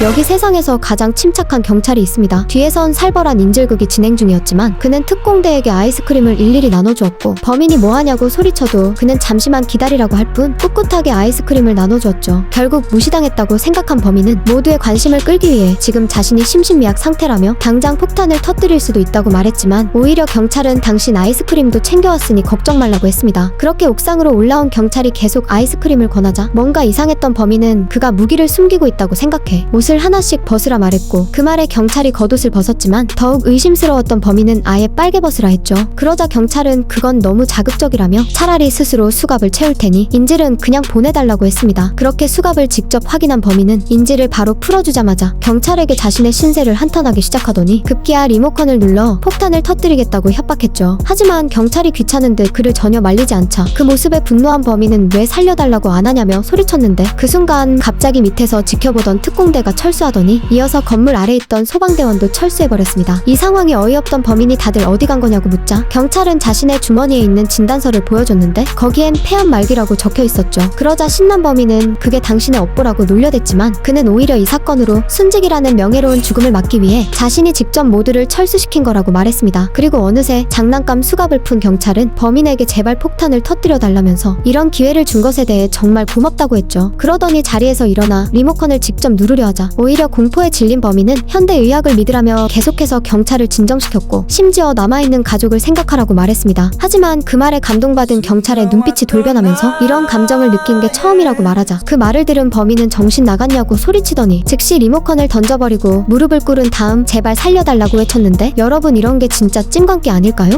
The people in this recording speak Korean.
여기 세상에서 가장 침착한 경찰이 있습니다. 뒤에선 살벌한 인질극이 진행 중이었지만 그는 특공대에게 아이스크림을 일일이 나눠주었고 범인이 뭐하냐고 소리쳐도 그는 잠시만 기다리라고 할 뿐 꿋꿋하게 아이스크림을 나눠주었죠. 결국 무시당했다고 생각한 범인은 모두의 관심을 끌기 위해 지금 자신이 심신미약 상태라며 당장 폭탄을 터뜨릴 수도 있다고 말했지만 오히려 경찰은 당신 아이스크림도 챙겨왔으니 걱정 말라고 했습니다. 그렇게 옥상으로 올라온 경찰이 계속 아이스크림을 권하자 뭔가 이상했던 범인은 그가 무기를 숨기고 있다고 생각해 옷을 하나씩 벗으라 말했고 그 말에 경찰이 겉옷을 벗었지만 더욱 의심스러웠던 범인은 아예 빨개 벗으라 했죠. 그러자 경찰은 그건 너무 자극적이라며 차라리 스스로 수갑을 채울 테니 인질은 그냥 보내달라고 했습니다. 그렇게 수갑을 직접 확인한 범인은 인질을 바로 풀어주자마자 경찰에게 자신의 신세를 한탄하기 시작하더니 급기야 리모컨을 눌러 폭탄을 터뜨리겠다고 협박했죠. 하지만 경찰이 귀찮은 듯 그를 전혀 말리지 않자 그 모습에 분노한 범인은 왜 살려달라고 안 하냐며 소리쳤는데 그 순간 갑자기 밑에서 지켜보던 특공대가 철수하더니 이어서 건물 아래 있던 소방대원도 철수해버렸습니다. 이 상황이 어이없던 범인이 다들 어디 간 거냐고 묻자 경찰은 자신의 주머니에 있는 진단서를 보여줬는데 거기엔 폐암 말기라고 적혀 있었죠. 그러자 신난 범인은 그게 당신의 업보라고 놀려댔지만 그는 오히려 이 사건으로 순직이라는 명예로운 죽음을 막기 위해 자신이 직접 모두를 철수시킨 거라고 말했습니다. 그리고 어느새 장난감 수갑을 푼 경찰은 범인에게 제발 폭탄을 터뜨려 달라면서 이런 기회를 준 것에 대해 정말 고맙다고 했죠. 그러더니 자리에서 일어나 리모컨을 직접 누르려 하자 오히려 공포에 질린 범인은 현대의학을 믿으라며 계속해서 경찰을 진정시켰고 심지어 남아있는 가족을 생각하라고 말했습니다. 하지만 그 말에 감동받은 경찰의 눈빛이 돌변하면서 이런 감정을 느낀 게 처음이라고 말하자 그 말을 들은 범인은 정신 나갔냐고 소리치더니 즉시 리모컨을 던져버리고 무릎을 꿇은 다음 제발 살려달라고 외쳤는데 여러분 이런 게 진짜 찐광기 아닐까요?